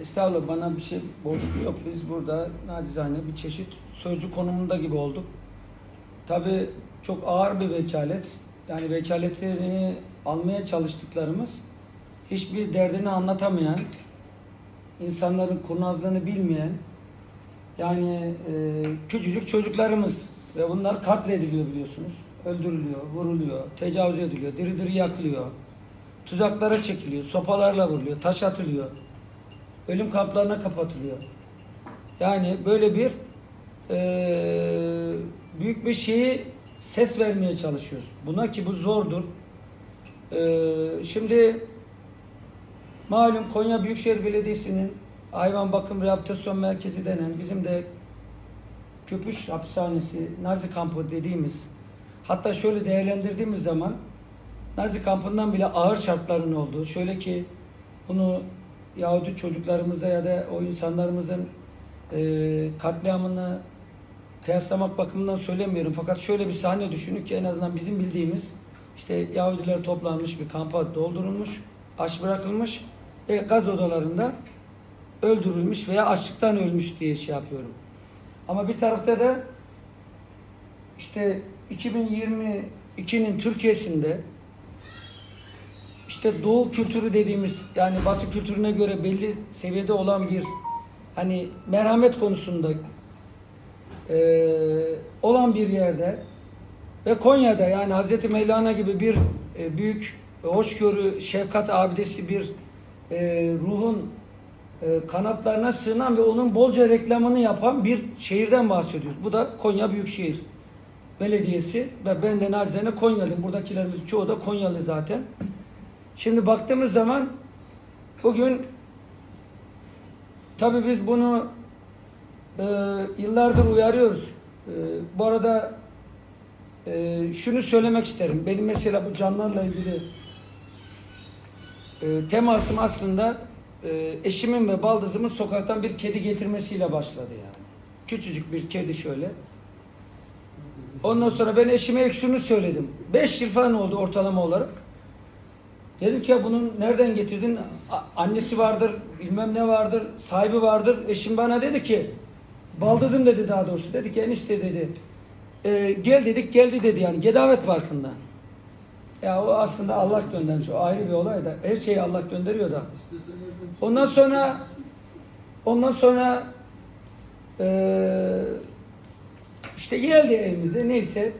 Estağfurullah bana bir şey borçlu yok. Biz burada nacizane bir çeşit sözcü konumunda gibi olduk. Tabii çok ağır bir vekalet. Yani vekaletlerini almaya çalıştıklarımız hiçbir derdini anlatamayan, insanların kurnazlığını bilmeyen, yani e, küçücük çocuklarımız ve bunlar katlediliyor biliyorsunuz. Öldürülüyor, vuruluyor, tecavüz ediliyor, diri diri yakılıyor. Tuzaklara çekiliyor, sopalarla vuruluyor, taş atılıyor. Ölüm kamplarına kapatılıyor. Yani böyle bir e, büyük bir şeyi ses vermeye çalışıyoruz. Buna ki bu zordur. E, şimdi malum Konya Büyükşehir Belediyesi'nin hayvan bakım rehabilitasyon merkezi denen bizim de Köpüş Hapishanesi, Nazi kampı dediğimiz hatta şöyle değerlendirdiğimiz zaman Nazi kampından bile ağır şartların olduğu, şöyle ki bunu Yahudi çocuklarımıza ya da o insanlarımızın e, katliamını kıyaslamak bakımından söylemiyorum. Fakat şöyle bir sahne düşünün ki en azından bizim bildiğimiz işte Yahudiler toplanmış bir kampa doldurulmuş, aç bırakılmış ve gaz odalarında öldürülmüş veya açlıktan ölmüş diye şey yapıyorum. Ama bir tarafta da işte 2022'nin Türkiye'sinde işte doğu kültürü dediğimiz yani batı kültürüne göre belli seviyede olan bir hani merhamet konusunda eee, olan bir yerde ve Konya'da yani Hazreti Mevlana gibi bir e, büyük hoşgörü, şefkat abidesi bir e, ruhun e, kanatlarına sığınan ve onun bolca reklamını yapan bir şehirden bahsediyoruz. Bu da Konya Büyükşehir Belediyesi ve ben de nacizane Konyalıyım. Buradakilerimizin çoğu da Konyalı zaten. Şimdi baktığımız zaman bugün tabii biz bunu e, yıllardır uyarıyoruz. E, bu arada e, şunu söylemek isterim. Benim mesela bu canlarla ilgili e, temasım aslında e, eşimin ve baldızımın sokaktan bir kedi getirmesiyle başladı yani. Küçücük bir kedi şöyle. Ondan sonra ben eşime ilk şunu söyledim. 5 yıl falan oldu ortalama olarak. Dedim ki ya bunun nereden getirdin? Annesi vardır, bilmem ne vardır, sahibi vardır. Eşim bana dedi ki, baldızım dedi daha doğrusu. Dedi ki enişte dedi. "e, gel dedik geldi dedi yani. Gedavet farkında. Ya o aslında Allah göndermiş. O ayrı bir olay da. Her şeyi Allah gönderiyor da. Ondan sonra ondan sonra eee işte geldi evimize neyse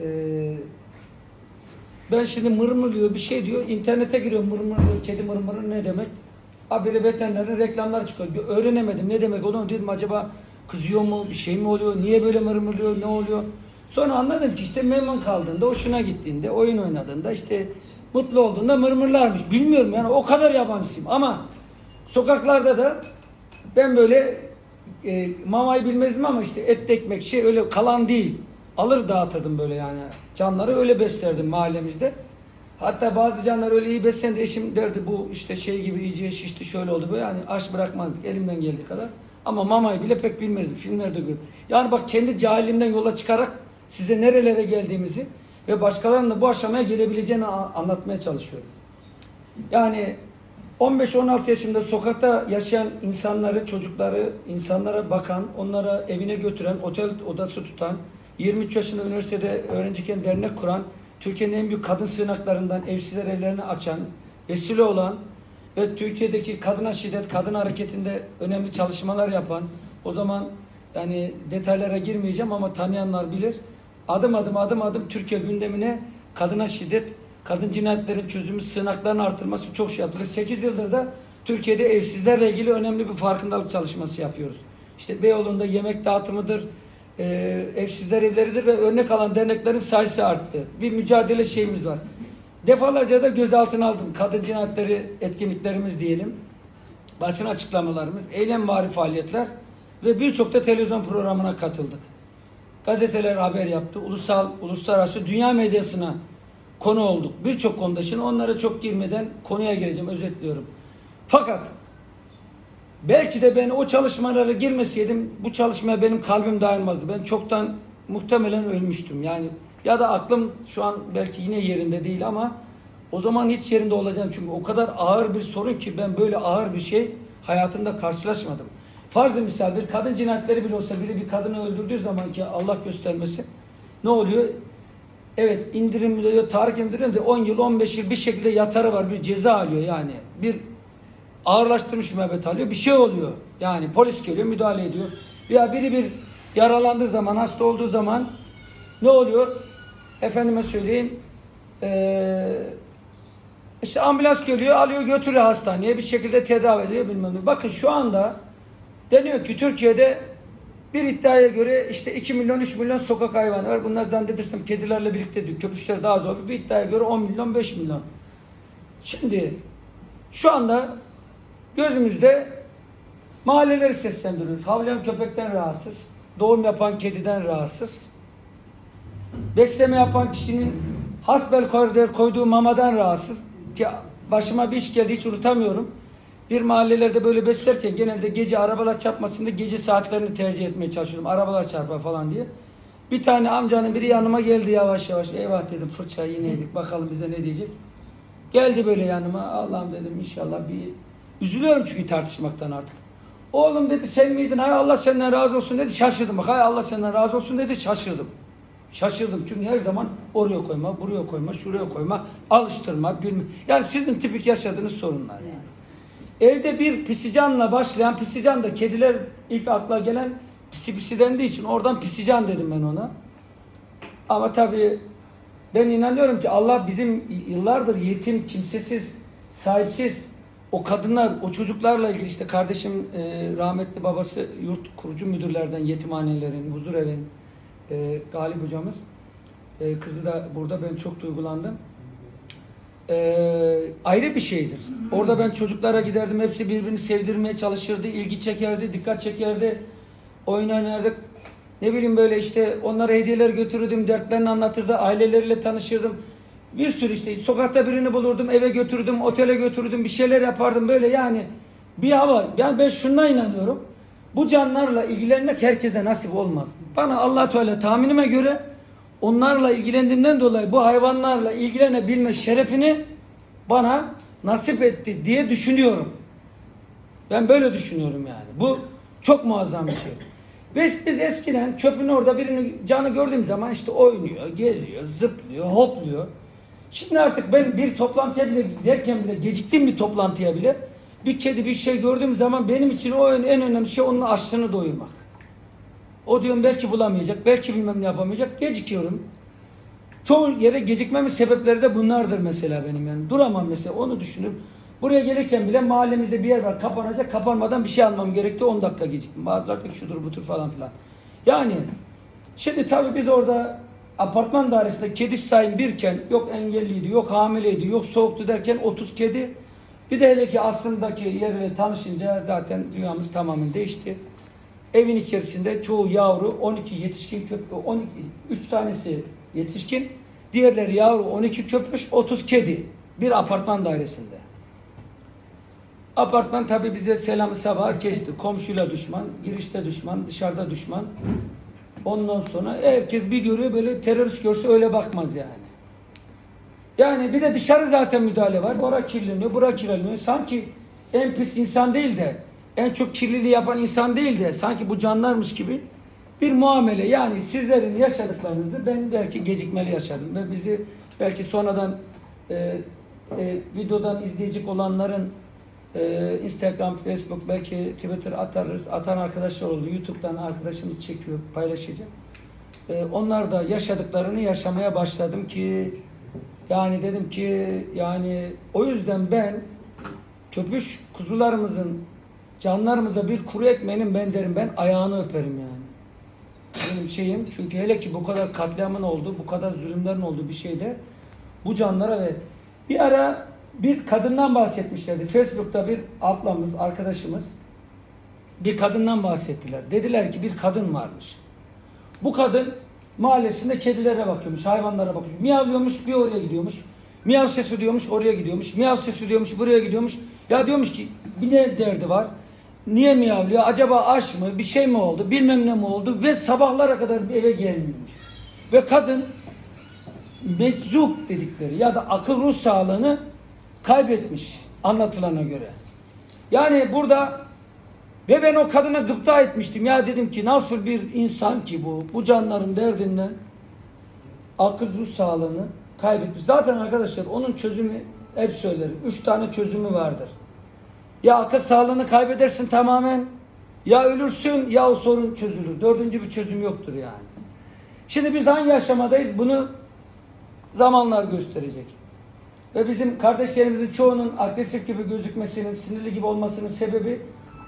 eee ben şimdi mırmırlıyor bir şey diyor. internete giriyor mırmırlıyor. Kedi mırmırı ne demek? Haberi veterinerin reklamları çıkıyor. Öğrenemedim ne demek onu dedim acaba kızıyor mu bir şey mi oluyor? Niye böyle mırmırlıyor? Ne oluyor? Sonra anladım ki işte memnun kaldığında, hoşuna gittiğinde, oyun oynadığında işte mutlu olduğunda mırmırlarmış. Bilmiyorum yani o kadar yabancısıyım ama sokaklarda da ben böyle e, mamayı bilmezdim ama işte et ekmek şey öyle kalan değil. Alır dağıtırdım böyle yani. Canları öyle beslerdim mahallemizde. Hatta bazı canlar öyle iyi beslendi. Eşim derdi bu işte şey gibi iyice şişti şöyle oldu böyle. Yani aç bırakmazdık elimden geldiği kadar. Ama mamayı bile pek bilmezdim. Filmlerde gördüm. Yani bak kendi cahilimden yola çıkarak size nerelere geldiğimizi ve başkalarının da bu aşamaya gelebileceğini anlatmaya çalışıyorum. Yani 15-16 yaşında sokakta yaşayan insanları, çocukları, insanlara bakan, onlara evine götüren, otel odası tutan, 23 yaşında üniversitede öğrenciyken dernek kuran, Türkiye'nin en büyük kadın sığınaklarından evsizler evlerini açan, vesile olan ve Türkiye'deki kadına şiddet, kadın hareketinde önemli çalışmalar yapan, o zaman yani detaylara girmeyeceğim ama tanıyanlar bilir. Adım adım adım adım Türkiye gündemine kadına şiddet, kadın cinayetlerin çözümü, sığınakların artırılması çok şey yapılıyor. 8 yıldır da Türkiye'de evsizlerle ilgili önemli bir farkındalık çalışması yapıyoruz. İşte Beyoğlu'nda yemek dağıtımıdır, e, evsizler evleridir ve örnek alan derneklerin sayısı arttı. Bir mücadele şeyimiz var. Defalarca da gözaltına aldım. Kadın cinayetleri etkinliklerimiz diyelim. Basın açıklamalarımız, eylem vari faaliyetler ve birçok da televizyon programına katıldık. Gazeteler haber yaptı. Ulusal, uluslararası dünya medyasına konu olduk. Birçok konuda. Şimdi onlara çok girmeden konuya gireceğim. Özetliyorum. Fakat belki de ben o çalışmalara girmeseydim bu çalışmaya benim kalbim dayanmazdı. Ben çoktan muhtemelen ölmüştüm. Yani ya da aklım şu an belki yine yerinde değil ama o zaman hiç yerinde olacağım. Çünkü o kadar ağır bir sorun ki ben böyle ağır bir şey hayatımda karşılaşmadım. Farz-ı misal bir kadın cinayetleri bile olsa biri bir kadını öldürdüğü zaman ki Allah göstermesin ne oluyor? Evet indirim diyor, tahrik indiriyor de 10 yıl 15 yıl bir şekilde yatarı var bir ceza alıyor yani. Bir ağırlaştırmış müebbet alıyor bir şey oluyor. Yani polis geliyor müdahale ediyor. Ya biri bir yaralandığı zaman hasta olduğu zaman ne oluyor? Efendime söyleyeyim eee işte ambulans geliyor, alıyor götürüyor hastaneye bir şekilde tedavi ediyor bilmem ne. Bakın şu anda deniyor ki Türkiye'de bir iddiaya göre işte 2 milyon 3 milyon sokak hayvanı var. Bunlar zannedersem kedilerle birlikte diyor. Köpüşler daha zor. Bir iddiaya göre 10 milyon 5 milyon. Şimdi şu anda gözümüzde mahalleleri seslendiriyoruz. Havlayan köpekten rahatsız. Doğum yapan kediden rahatsız. Besleme yapan kişinin hasbel koyduğu, koyduğu mamadan rahatsız. Ki başıma bir iş geldi hiç unutamıyorum. Bir mahallelerde böyle beslerken genelde gece arabalar çarpmasın diye gece saatlerini tercih etmeye çalışıyordum. Arabalar çarpar falan diye. Bir tane amcanın biri yanıma geldi yavaş yavaş. Eyvah dedim fırçayı yine yedik. Bakalım bize ne diyecek. Geldi böyle yanıma. Allah'ım dedim inşallah bir... Üzülüyorum çünkü tartışmaktan artık. Oğlum dedi sen miydin? Hay Allah senden razı olsun dedi. Şaşırdım. Hay Allah senden razı olsun dedi. Şaşırdım. Şaşırdım çünkü her zaman oraya koyma, buraya koyma, şuraya koyma, alıştırma, bilme. Yani sizin tipik yaşadığınız sorunlar yani. Evde bir pisicanla başlayan pisican da kediler ilk akla gelen pisi pisi dendiği için oradan pisican dedim ben ona. Ama tabii ben inanıyorum ki Allah bizim yıllardır yetim, kimsesiz, sahipsiz o kadınlar, o çocuklarla ilgili işte kardeşim e, rahmetli babası yurt kurucu müdürlerden yetimhanelerin, huzur evin e, Galip hocamız. E, kızı da burada ben çok duygulandım. E, ayrı bir şeydir. Orada ben çocuklara giderdim. Hepsi birbirini sevdirmeye çalışırdı. ilgi çekerdi, dikkat çekerdi. Oyun oynardık. Ne bileyim böyle işte onlara hediyeler götürürdüm. Dertlerini anlatırdı. Aileleriyle tanışırdım. Bir sürü işte sokakta birini bulurdum. Eve götürürdüm. Otele götürürdüm. Bir şeyler yapardım. Böyle yani bir hava. Yani ben şuna inanıyorum. Bu canlarla ilgilenmek herkese nasip olmaz. Bana Allah Teala tahminime göre onlarla ilgilendiğimden dolayı bu hayvanlarla ilgilenebilme şerefini bana nasip etti diye düşünüyorum. Ben böyle düşünüyorum yani. Bu çok muazzam bir şey. Biz, biz eskiden çöpün orada birini canı gördüğüm zaman işte oynuyor, geziyor, zıplıyor, hopluyor. Şimdi artık ben bir toplantıya bile giderken bile geciktiğim bir toplantıya bile bir kedi bir şey gördüğüm zaman benim için o en, en önemli şey onun açlığını doyurmak. O diyorum belki bulamayacak, belki bilmem ne yapamayacak. Gecikiyorum. Çoğu yere gecikmemin sebepleri de bunlardır mesela benim yani. Duramam mesela onu düşünürüm. Buraya gelirken bile mahallemizde bir yer var kapanacak. Kapanmadan bir şey almam gerekti 10 dakika geciktim. Bazıları da şudur budur falan filan. Yani şimdi tabii biz orada apartman dairesinde kedi sahibi birken yok engelliydi, yok hamileydi, yok soğuktu derken 30 kedi bir de hele ki aslındaki yerine tanışınca zaten dünyamız tamamen değişti. Evin içerisinde çoğu yavru 12 yetişkin köpek 12 3 tanesi yetişkin, diğerleri yavru 12 köpüş, 30 kedi bir apartman dairesinde. Apartman tabi bize selamı sabaha kesti. Komşuyla düşman, girişte düşman, dışarıda düşman. Ondan sonra herkes bir görüyor böyle terörist görse öyle bakmaz yani. Yani bir de dışarı zaten müdahale var. Bura kirleniyor, bura kirleniyor. Sanki en pis insan değil de, en çok kirliliği yapan insan değil de, sanki bu canlarmış gibi bir muamele. Yani sizlerin yaşadıklarınızı ben belki gecikmeli yaşadım. Ve bizi belki sonradan e, e, videodan izleyecek olanların e, Instagram, Facebook, belki Twitter atarız. Atan arkadaşlar oldu. YouTube'dan arkadaşımız çekiyor, paylaşacak. E, onlar da yaşadıklarını yaşamaya başladım ki yani dedim ki yani o yüzden ben köpüş kuzularımızın canlarımıza bir kuru ekmeğinin ben derim ben ayağını öperim yani. Benim şeyim çünkü hele ki bu kadar katliamın olduğu, bu kadar zulümlerin olduğu bir şeyde bu canlara ve bir ara bir kadından bahsetmişlerdi. Facebook'ta bir ablamız, arkadaşımız bir kadından bahsettiler. Dediler ki bir kadın varmış. Bu kadın mahallesinde kedilere bakıyormuş, hayvanlara bakıyormuş. Miyavlıyormuş, bir oraya gidiyormuş. Miyav sesi diyormuş, oraya gidiyormuş. Miyav sesi diyormuş, buraya gidiyormuş. Ya diyormuş ki bir ne derdi var? Niye miyavlıyor? Acaba aş mı? Bir şey mi oldu? Bilmem ne mi oldu? Ve sabahlara kadar eve gelmiyormuş. Ve kadın meczuk dedikleri ya da akıl ruh sağlığını kaybetmiş anlatılana göre. Yani burada ve ben o kadına gıpta etmiştim. Ya dedim ki nasıl bir insan ki bu? Bu canların derdinden akıl ruh sağlığını kaybetmiş. Zaten arkadaşlar onun çözümü hep söylerim. Üç tane çözümü vardır. Ya akıl sağlığını kaybedersin tamamen. Ya ölürsün ya o sorun çözülür. Dördüncü bir çözüm yoktur yani. Şimdi biz hangi aşamadayız? Bunu zamanlar gösterecek. Ve bizim kardeşlerimizin çoğunun agresif gibi gözükmesinin, sinirli gibi olmasının sebebi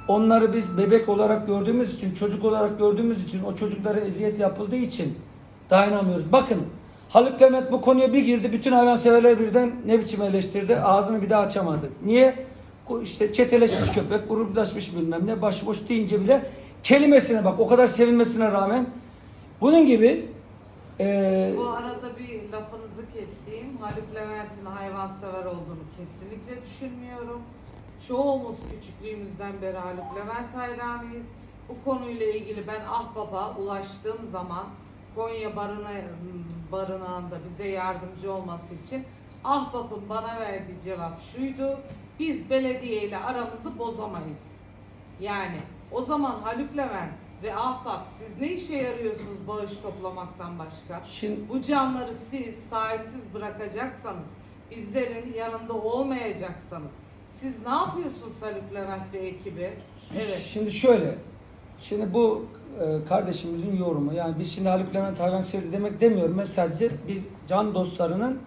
onları biz bebek olarak gördüğümüz için, çocuk olarak gördüğümüz için, o çocuklara eziyet yapıldığı için dayanamıyoruz. Bakın Haluk Levent bu konuya bir girdi, bütün hayvanseverler birden ne biçim eleştirdi, ağzını bir daha açamadı. Niye? İşte çeteleşmiş köpek, gururlaşmış bilmem ne, başıboş deyince bile kelimesine bak, o kadar sevinmesine rağmen bunun gibi eee Bu arada bir keseyim. Haluk Levent'in hayvansever olduğunu kesinlikle düşünmüyorum. Çoğumuz küçüklüğümüzden beri Haluk Levent hayranıyız. Bu konuyla ilgili ben Ahbap'a ulaştığım zaman Konya barına, barınağında bize yardımcı olması için Ahbap'ın bana verdiği cevap şuydu. Biz belediye ile aramızı bozamayız. Yani o zaman Haluk Levent ve Ahbap siz ne işe yarıyorsunuz bağış toplamaktan başka? Şimdi- Bu canları siz sahipsiz bırakacaksanız, bizlerin yanında olmayacaksanız siz ne yapıyorsunuz Haluk Levent ve ekibi? Evet. Şimdi şöyle. Şimdi bu e, kardeşimizin yorumu. Yani biz şimdi Haluk Levent hayvan sevdi demek demiyorum. Ben sadece bir can dostlarının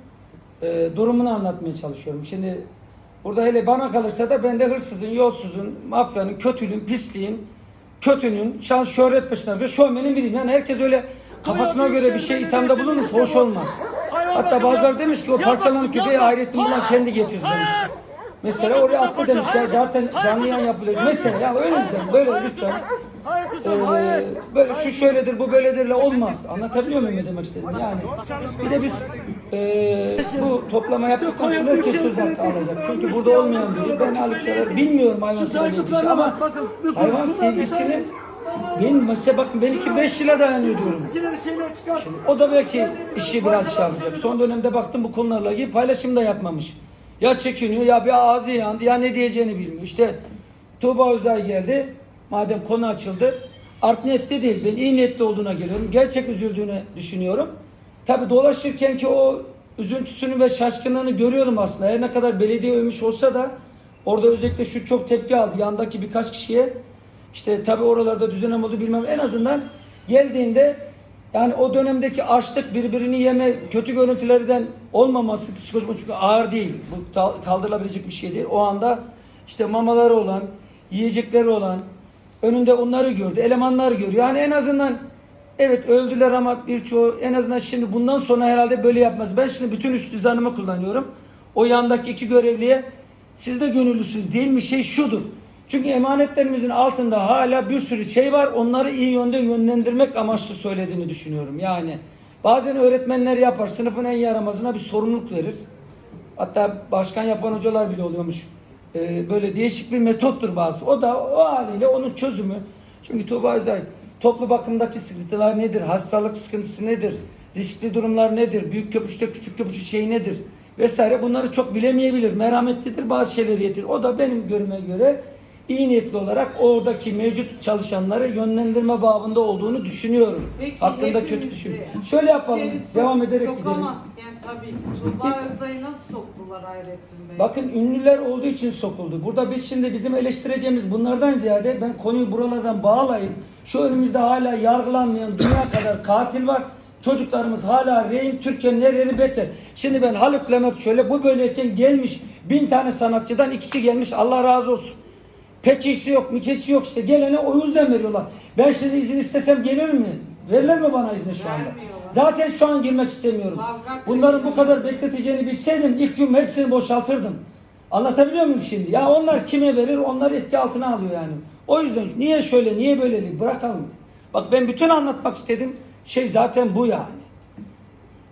e, durumunu anlatmaya çalışıyorum. Şimdi burada hele bana kalırsa da ben de hırsızın, yolsuzun, mafyanın, kötülüğün, pisliğin, kötünün, şans şöhret peşinde ve şovmenin biriyim. Yani herkes öyle kafasına göre bir şey ithamda bulunursa hoş olmaz. Hatta bazıları demiş ki o parçalanan köpeği Hayrettin Bulan kendi getirdi demiş. Mesela oraya attı demişler. Zaten canlı yayın yapılıyor. Mesela ya öyle izleyin. Böyle lütfen. Ee, böyle şu şöyledir bu böyledirle olmaz. Anlatabiliyor muyum ne demek istedim? Yani bir de biz ee, bu toplama yaptıktan sonra söz hakkı alacak. Çünkü burada olmayan biri ben Haluk Sever bilmiyorum hayvan sevdiği bir şey ama hayvan sevgisini benim mesela bakın benimki 5 yıla dayanıyor diyorum. O da belki işi biraz şey yapacak. Son dönemde baktım bu konularla ilgili paylaşım da yapmamış. Ya çekiniyor ya bir ağzı yandı ya ne diyeceğini bilmiyor. İşte Tuğba Özay geldi. Madem konu açıldı. Art niyetli değil. Ben iyi niyetli olduğuna geliyorum. Gerçek üzüldüğünü düşünüyorum. Tabi dolaşırken ki o üzüntüsünü ve şaşkınlığını görüyorum aslında. Her ne kadar belediye övmüş olsa da orada özellikle şu çok tepki aldı. Yandaki birkaç kişiye işte tabi oralarda düzenem oldu bilmem en azından geldiğinde yani o dönemdeki açlık birbirini yeme kötü görüntülerden olmaması psikolojik çünkü ağır değil. Bu kaldırılabilecek bir şey değil. O anda işte mamaları olan, yiyecekleri olan önünde onları gördü. Elemanlar görüyor. Yani en azından evet öldüler ama birçoğu en azından şimdi bundan sonra herhalde böyle yapmaz. Ben şimdi bütün üst düzenimi kullanıyorum. O yandaki iki görevliye siz de gönüllüsünüz değil mi? Şey şudur. Çünkü emanetlerimizin altında hala bir sürü şey var. Onları iyi yönde yönlendirmek amaçlı söylediğini düşünüyorum. Yani bazen öğretmenler yapar. Sınıfın en yaramazına bir sorumluluk verir. Hatta başkan yapan hocalar bile oluyormuş. Ee, böyle değişik bir metottur bazı. O da o haliyle onun çözümü. Çünkü Tuğba Özay toplu bakımdaki sıkıntılar nedir? Hastalık sıkıntısı nedir? Riskli durumlar nedir? Büyük köpüşte küçük köpüşü şey nedir? Vesaire bunları çok bilemeyebilir. Merhametlidir bazı şeyleri yetir. O da benim görüme göre iyi niyetli olarak oradaki mevcut çalışanları yönlendirme babında olduğunu düşünüyorum. Peki Hakkında kötü düşünüyorum. Şöyle yapalım. devam ederek gidelim. Sokamazken tabii. Tuğba Özay'ı nasıl soktular Hayrettin Bey? Bakın ünlüler olduğu için sokuldu. Burada biz şimdi bizim eleştireceğimiz bunlardan ziyade ben konuyu buralardan bağlayıp şu önümüzde hala yargılanmayan dünya kadar katil var. Çocuklarımız hala rehin Türkiye'nin her yeri beter. Şimdi ben Haluk Levent şöyle bu böyleyken gelmiş bin tane sanatçıdan ikisi gelmiş Allah razı olsun. Pekişi yok, mikesi yok işte gelene o yüzden veriyorlar. Ben şimdi izin istesem gelir mi? Verirler mi bana izni şu anda? Vermiyorlar. Zaten şu an girmek istemiyorum. Kavga Bunların bu kadar bekleteceğini bilseydim ilk gün hepsini boşaltırdım. Anlatabiliyor muyum şimdi? Ya onlar kime verir onlar etki altına alıyor yani. O yüzden niye şöyle niye böyle değil bırakalım. Bak ben bütün anlatmak istedim şey zaten bu yani.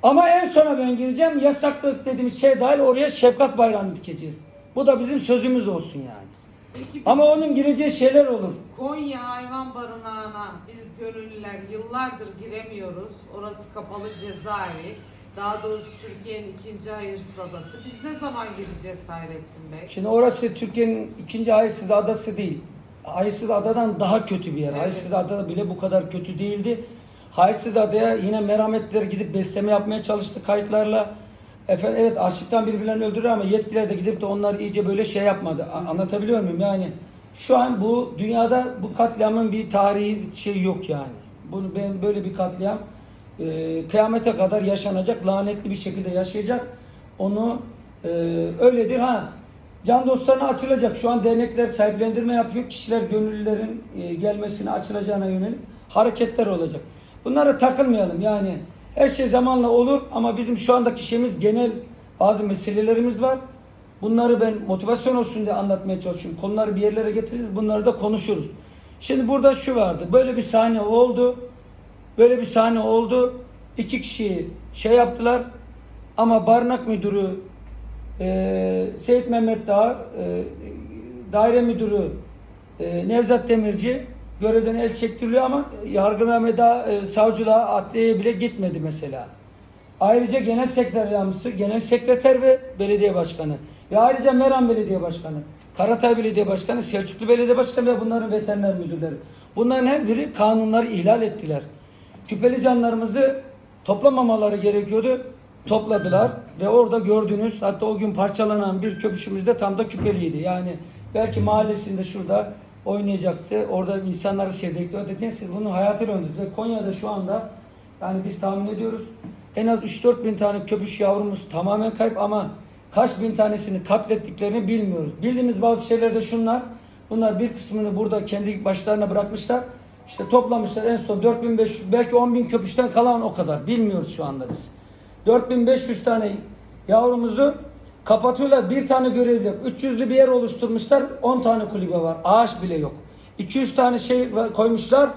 Ama en sona ben gireceğim yasaklık dediğimiz şey dahil oraya şefkat bayrağını dikeceğiz. Bu da bizim sözümüz olsun yani. Peki Ama onun gireceği şeyler olur. Konya Hayvan Barınağı'na biz gönüllüler yıllardır giremiyoruz. Orası kapalı cezaevi. Daha doğrusu Türkiye'nin ikinci hayırsız adası. Biz ne zaman gideceğiz Hayrettin Bey? Şimdi orası Türkiye'nin ikinci hayırsız adası değil. Hayırsız adadan daha kötü bir yer. Evet. Hayırsız ada bile bu kadar kötü değildi. Hayırsız adaya yine merhametler gidip besleme yapmaya çalıştı kayıtlarla. Efendim evet açlıktan birbirlerini öldürür ama yetkililer de gidip de onlar iyice böyle şey yapmadı. A- Anlatabiliyor muyum? Yani şu an bu dünyada bu katliamın bir tarihi şey yok yani. Bunu ben böyle bir katliam e, kıyamete kadar yaşanacak, lanetli bir şekilde yaşayacak. Onu e, öyledir ha. Can dostlarına açılacak. Şu an dernekler sahiplendirme yapıyor. Kişiler gönüllülerin e, gelmesine açılacağına yönelik hareketler olacak. Bunlara takılmayalım. Yani her şey zamanla olur ama bizim şu andaki şeyimiz genel bazı meselelerimiz var. Bunları ben motivasyon olsun diye anlatmaya çalışıyorum. Konuları bir yerlere getiririz. Bunları da konuşuruz. Şimdi burada şu vardı. Böyle bir sahne oldu. Böyle bir sahne oldu. İki kişi şey yaptılar. Ama barınak müdürü e, Seyit Mehmet Dağ, e, daire müdürü e, Nevzat Demirci görevden el çektiriliyor ama yargılamada e, savcılığa adliyeye bile gitmedi mesela. Ayrıca genel sekreter yardımcısı, genel sekreter ve belediye başkanı. Ve ayrıca Meram Belediye Başkanı, Karatay Belediye Başkanı, Selçuklu Belediye Başkanı ve bunların veteriner müdürleri. Bunların her biri kanunları ihlal ettiler. Küpeli canlarımızı toplamamaları gerekiyordu. Topladılar ve orada gördüğünüz hatta o gün parçalanan bir köpüşümüz de tam da küpeliydi. Yani belki mahallesinde şurada oynayacaktı. Orada insanları sevdikti. Dediğin siz bunu hayatıyla oynadınız. Ve Konya'da şu anda yani biz tahmin ediyoruz en az 3-4 bin tane köpüş yavrumuz tamamen kayıp ama kaç bin tanesini katlettiklerini bilmiyoruz. Bildiğimiz bazı şeyler de şunlar. Bunlar bir kısmını burada kendi başlarına bırakmışlar. İşte toplamışlar en son 4500 belki 10 bin köpüşten kalan o kadar. Bilmiyoruz şu anda biz. 4500 tane yavrumuzu kapatıyorlar. Bir tane görevli yok. 300'lü bir yer oluşturmuşlar. 10 tane kulübe var. Ağaç bile yok. 200 tane şey koymuşlar.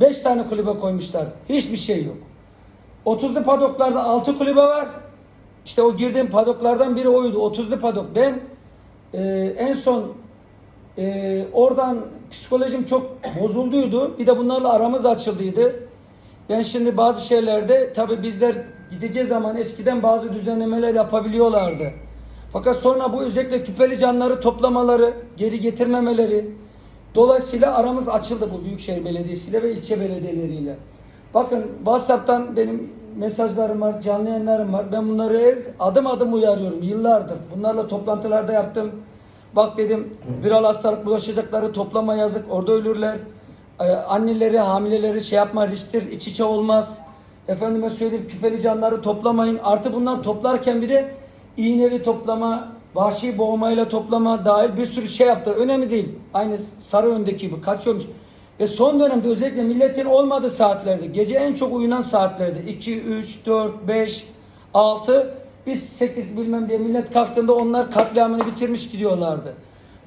5 tane kulübe koymuşlar. Hiçbir şey yok. 30'lu padoklarda 6 kulübe var. İşte o girdiğim padoklardan biri oydu. 30'lu padok. Ben e, en son e, oradan psikolojim çok bozulduydu. Bir de bunlarla aramız açıldıydı. Ben şimdi bazı şeylerde tabi bizler gideceği zaman eskiden bazı düzenlemeler yapabiliyorlardı. Fakat sonra bu özellikle küpeli canları toplamaları, geri getirmemeleri dolayısıyla aramız açıldı bu Büyükşehir Belediyesi ile ve ilçe belediyeleriyle. Bakın WhatsApp'tan benim mesajlarım var, canlı yayınlarım var. Ben bunları her adım adım uyarıyorum yıllardır. Bunlarla toplantılarda yaptım. Bak dedim viral hastalık bulaşacakları toplama yazık orada ölürler. Ee, anneleri, hamileleri şey yapma risktir, iç içe olmaz. Efendime söyleyeyim küpeli canları toplamayın. Artı bunlar toplarken bir de iğneli toplama, vahşi boğmayla toplama dahil bir sürü şey yaptı. Önemli değil. Aynı sarı öndeki gibi kaçıyormuş. Ve son dönemde özellikle milletin olmadığı saatlerde, gece en çok uyunan saatlerde 2, 3, 4, 5, 6 biz 8 bilmem diye millet kalktığında onlar katliamını bitirmiş gidiyorlardı.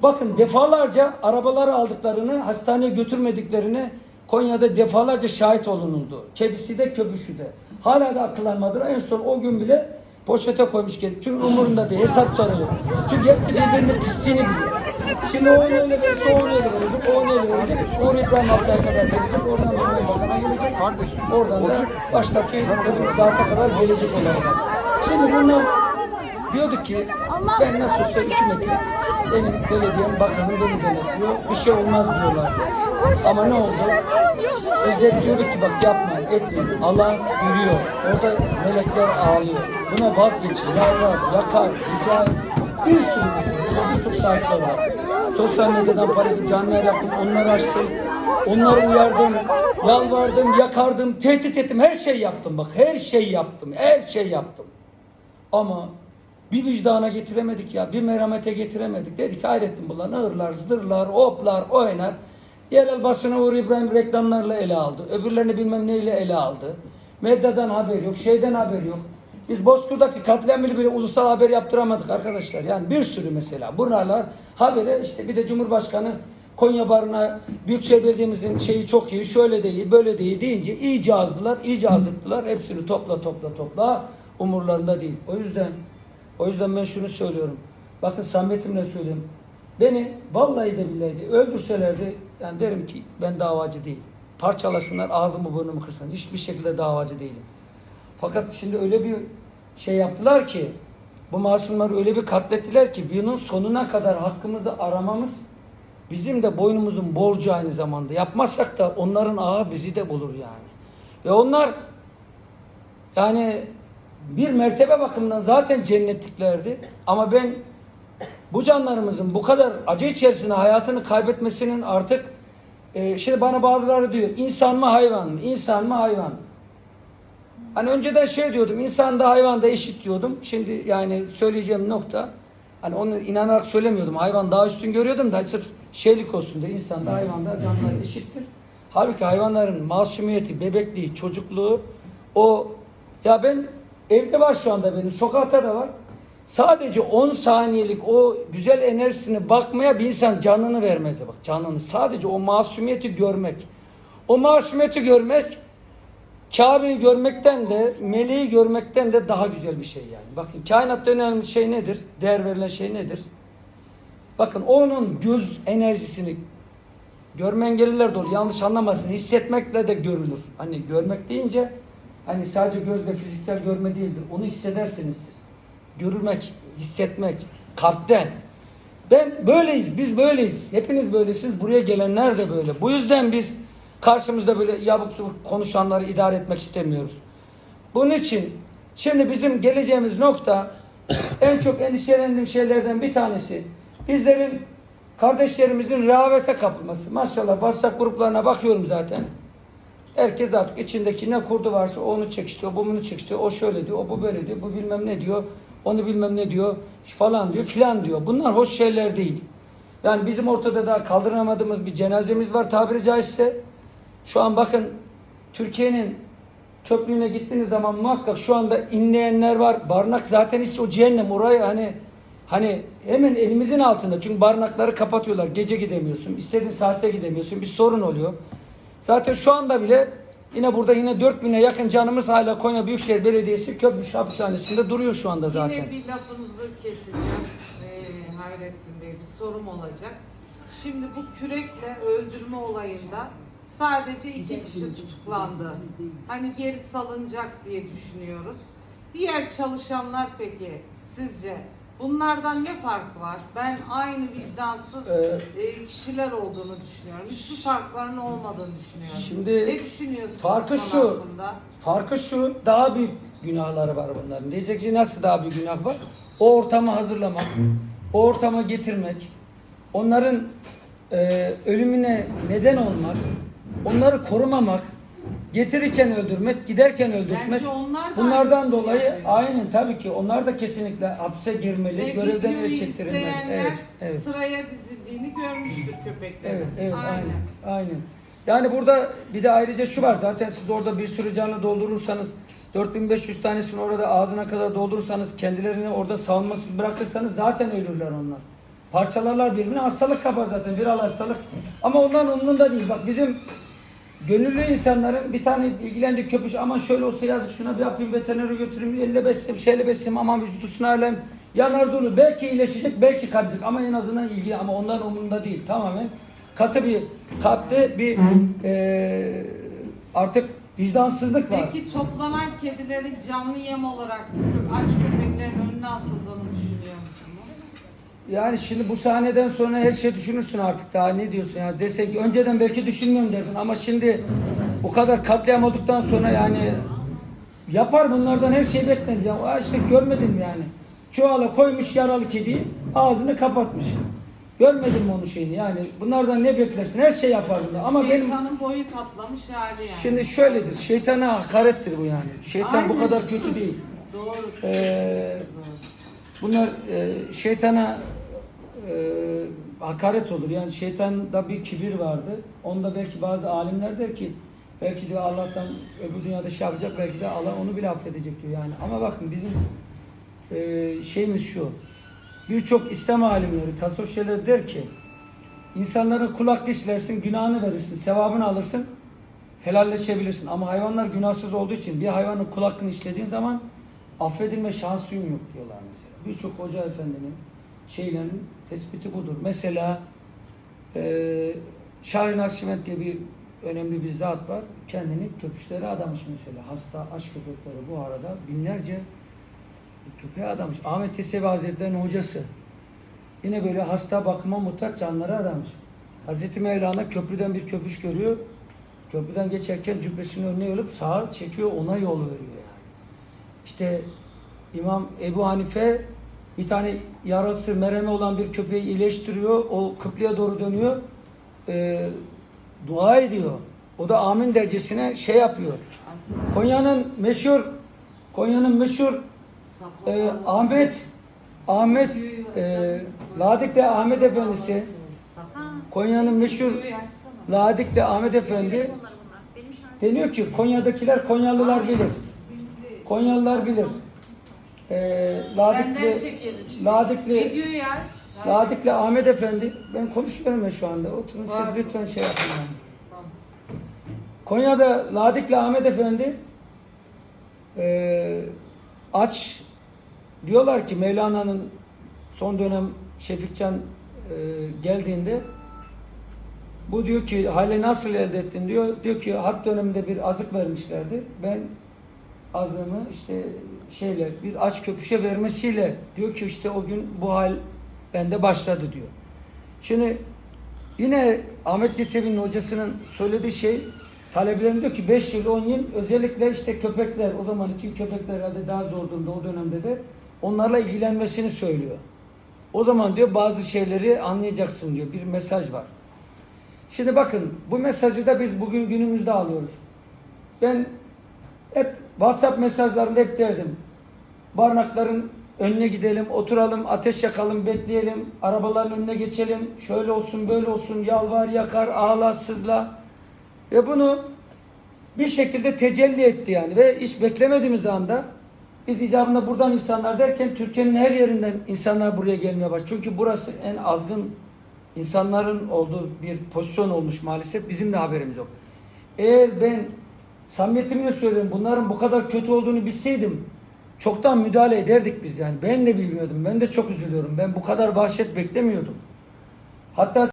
Bakın defalarca arabaları aldıklarını, hastaneye götürmediklerini Konya'da defalarca şahit olunuldu. Kedisi de köpüşü de. Hala da akıllanmadılar. En son o gün bile poşete koymuş kedi. Çünkü umurunda değil. Hesap soruyor. Çünkü hepsi birbirinin pisliğini biliyor. Şimdi o öyle verirse o öyle verecek. O öyle verecek. Uğur İbrahim Hafta'ya kadar gelecek. Oradan sonra bakana gelecek. Oradan da baştaki öbür zata kadar gelecek olanlar. Şimdi bunlar diyorduk ki ben nasılsa hükümetim benim belediyem bakanım beni denetliyor. Bir şey olmaz diyorlar. Ama ne oldu? De diyorduk ki bak yapmayın, etmeyin. Allah görüyor. Orada melekler ağlıyor. Buna vazgeçin. Yalvar, yakar, rica bir sürü mesela. Birçok şahitler var. Sosyal medyadan Paris canlı yaptım. Onları açtım. Onları uyardım. Yalvardım, yakardım, tehdit ettim. Her şey yaptım bak. Her şey yaptım. Her şey yaptım. Ama bir vicdana getiremedik ya. Bir merhamete getiremedik. Dedik hayrettin bunlar ağırlar, zırlar, hoplar, oynar. Yerel basına Uğur İbrahim reklamlarla ele aldı. Öbürlerini bilmem neyle ele aldı. Medyadan haber yok, şeyden haber yok. Biz Bozkır'daki katliamını bile ulusal haber yaptıramadık arkadaşlar. Yani bir sürü mesela. Bunlarla habere işte bir de Cumhurbaşkanı Konya Barı'na Büyükşehir Belediye'mizin şeyi çok iyi, şöyle de iyi, böyle de iyi deyince iyice azdılar, iyice azıttılar. Hepsini topla topla topla umurlarında değil. O yüzden o yüzden ben şunu söylüyorum. Bakın samimiyetimle söyleyeyim. Beni vallahi de billahi de öldürselerdi yani derim ki ben davacı değilim. Parçalasınlar ağzımı burnumu kırsınlar. Hiçbir şekilde davacı değilim. Fakat şimdi öyle bir şey yaptılar ki bu masumları öyle bir katlettiler ki bunun sonuna kadar hakkımızı aramamız bizim de boynumuzun borcu aynı zamanda. Yapmazsak da onların ağı bizi de bulur yani. Ve onlar yani bir mertebe bakımından zaten cennetliklerdi. Ama ben bu canlarımızın bu kadar acı içerisinde hayatını kaybetmesinin artık e, şimdi bana bazıları diyor insan mı hayvan mı? İnsan mı hayvan? Hani önceden şey diyordum insan da hayvan da eşit diyordum. Şimdi yani söyleyeceğim nokta hani onu inanarak söylemiyordum. Hayvan daha üstün görüyordum da sırf şeylik olsun diye insan da hayvan da canlılar eşittir. Halbuki hayvanların masumiyeti, bebekliği, çocukluğu o ya ben evde var şu anda benim sokakta da var. Sadece 10 saniyelik o güzel enerjisine bakmaya bir insan canını vermez. Bak canını sadece o masumiyeti görmek. O masumiyeti görmek Kabe'yi görmekten de meleği görmekten de daha güzel bir şey yani. Bakın kainatta önemli şey nedir? Değer verilen şey nedir? Bakın onun göz enerjisini görme engelliler de olur. Yanlış anlamasın. Hissetmekle de görülür. Hani görmek deyince hani sadece gözle fiziksel görme değildir. Onu hissedersiniz siz. Görmek, hissetmek, kalpten. Ben böyleyiz, biz böyleyiz. Hepiniz böylesiniz. Buraya gelenler de böyle. Bu yüzden biz karşımızda böyle yabuk subuk konuşanları idare etmek istemiyoruz. Bunun için şimdi bizim geleceğimiz nokta en çok endişelendiğim şeylerden bir tanesi bizlerin kardeşlerimizin rehavete kapılması. Maşallah WhatsApp gruplarına bakıyorum zaten. Herkes artık içindeki ne kurdu varsa onu çekiştiriyor, bu bunu çekiştiriyor, o şöyle diyor, o bu böyle diyor, bu bilmem ne diyor, onu bilmem ne diyor, falan diyor, filan diyor. Bunlar hoş şeyler değil. Yani bizim ortada da kaldıramadığımız bir cenazemiz var tabiri caizse. Şu an bakın Türkiye'nin çöplüğüne gittiğiniz zaman muhakkak şu anda inleyenler var. Barınak zaten hiç o cehennem orayı hani hani hemen elimizin altında. Çünkü barınakları kapatıyorlar. Gece gidemiyorsun. istediğin saatte gidemiyorsun. Bir sorun oluyor. Zaten şu anda bile yine burada yine 4000'e yakın canımız hala Konya Büyükşehir Belediyesi Köprü Hapishanesi'nde duruyor şu anda zaten. Yine bir lafınızı keseceğim. Ee, Hayrettin Bey bir sorum olacak. Şimdi bu kürekle öldürme olayında sadece iki kişi tutuklandı. Hani geri salınacak diye düşünüyoruz. Diğer çalışanlar peki sizce bunlardan ne farkı var? Ben aynı vicdansız Ee, e, kişiler olduğunu düşünüyorum. Hiçbir farklarının olmadığını düşünüyorum. Şimdi ne düşünüyorsunuz farkı bu şu. hakkında? Farkı şu, daha büyük günahları var bunların. Diyecek ki nasıl daha büyük günah var? O ortamı hazırlamak, o ortama getirmek, onların e, ölümüne neden olmak, onları korumamak, getirirken öldürmek, giderken öldürmek. Bence onlar da Bunlardan dolayı yapıyor. aynen tabii ki onlar da kesinlikle hapse girmeli, Ve görevden videoyu el çektirilmeli. Evet, evet. sıraya dizildiğini görmüştür köpekler. Evet, evet, Aynen. aynen. Aynen. Yani burada bir de ayrıca şu var. Zaten siz orada bir sürü canlı doldurursanız 4500 tanesini orada ağzına kadar doldurursanız kendilerini orada savunmasız bırakırsanız zaten ölürler onlar. Parçalarlar birbirini hastalık kapar zaten viral hastalık. Ama onların umurunda değil. Bak bizim gönüllü insanların bir tane ilgilendiği köpüş aman şöyle olsa yazık şuna bir yapayım veterinere götüreyim elle besleyeyim şeyle besleyeyim aman vücudusuna alem. Yanar durur. Belki iyileşecek belki kalacak ama en azından ilgili ama onların umurunda değil. Tamamen katı bir katlı bir eee artık vicdansızlık var. Peki toplanan kedilerin canlı yem olarak aç köpeklerin önüne atıldığını düşünüyor musunuz? Yani şimdi bu sahneden sonra her şey düşünürsün artık. Daha ne diyorsun ya? Desek önceden belki düşünmüyorum derdin. Ama şimdi bu kadar katliam olduktan sonra yani yapar bunlardan her şey beklenir ya Aa işte görmedim yani. Çuvala koymuş yaralı kediyi ağzını kapatmış. Görmedim mi onun şeyini? Yani bunlardan ne beklersin? Her şey yapar bunlar. Ama benim Şeytanın boyu katlamış hali yani. şimdi şöyledir. Şeytana hakarettir bu yani. Şeytan bu Aynen. kadar kötü değil. Doğru. Ee, bunlar e, şeytana e, hakaret olur. Yani şeytanda bir kibir vardı. Onda belki bazı alimler der ki belki diyor Allah'tan öbür dünyada şey yapacak belki de Allah onu bile affedecek diyor yani. Ama bakın bizim e, şeyimiz şu. Birçok İslam alimleri, tasavvuf şeyleri der ki insanlara kulak geçlersin, günahını verirsin, sevabını alırsın, helalleşebilirsin. Ama hayvanlar günahsız olduğu için bir hayvanın kul işlediğin zaman affedilme şansın yok diyorlar mesela. Birçok hoca efendinin şeylerin tespiti budur. Mesela e, Şahin Akşemet diye bir önemli bir zat var. Kendini köpüşlere adamış mesela. Hasta aç köpekleri bu arada binlerce köpeğe adamış. Ahmet Yesevi Hazretleri'nin hocası. Yine böyle hasta bakıma muhtaç canlara adamış. Hazreti Mevlana köprüden bir köpüş görüyor. Köprüden geçerken cübbesinin önüne yolup sağa çekiyor ona yol veriyor yani. İşte İmam Ebu Hanife bir tane yarası mereme olan bir köpeği iyileştiriyor. O kıbleye doğru dönüyor. Ee, dua ediyor. O da amin dercesine şey yapıyor. Konya'nın meşhur Konya'nın meşhur e, Ahmet Ahmet e, Ladik'te Ahmet Efendisi Konya'nın meşhur Ladik'te Ahmet Efendi deniyor ki Konya'dakiler Konyalılar bilir. Konyalılar bilir. Senden Ladikli, çekelim. şimdi. Ladikli, Videoyu aç. Ladikli Ahmet Efendi ben konuşmuyorum ya şu anda. Oturun Var. siz lütfen şey yapın. yani. Tamam. Konya'da Ladikli Ahmet Efendi eee, aç diyorlar ki Mevlana'nın son dönem Şefikcan eee, geldiğinde bu diyor ki hale nasıl elde ettin diyor. Diyor ki harp döneminde bir azık vermişlerdi. Ben azığımı işte şeyle bir aç köpüşe vermesiyle diyor ki işte o gün bu hal bende başladı diyor. Şimdi Yine Ahmet Yesevi'nin hocasının söylediği şey talebelerin diyor ki 5 yıl 10 yıl özellikle işte köpekler o zaman için köpekler herhalde daha zor durumda o dönemde de onlarla ilgilenmesini söylüyor. O zaman diyor bazı şeyleri anlayacaksın diyor. Bir mesaj var. Şimdi bakın bu mesajı da biz bugün günümüzde alıyoruz. Ben hep WhatsApp mesajlarında hep derdim. Barınakların önüne gidelim, oturalım, ateş yakalım, bekleyelim, arabaların önüne geçelim, şöyle olsun, böyle olsun, yalvar, yakar, ağla, sızla. Ve bunu bir şekilde tecelli etti yani ve hiç beklemediğimiz anda biz icabında buradan insanlar derken Türkiye'nin her yerinden insanlar buraya gelmeye başladı. Çünkü burası en azgın insanların olduğu bir pozisyon olmuş maalesef. Bizim de haberimiz yok. Eğer ben samimiyetimle söylüyorum bunların bu kadar kötü olduğunu bilseydim çoktan müdahale ederdik biz yani. Ben de bilmiyordum. Ben de çok üzülüyorum. Ben bu kadar vahşet beklemiyordum. Hatta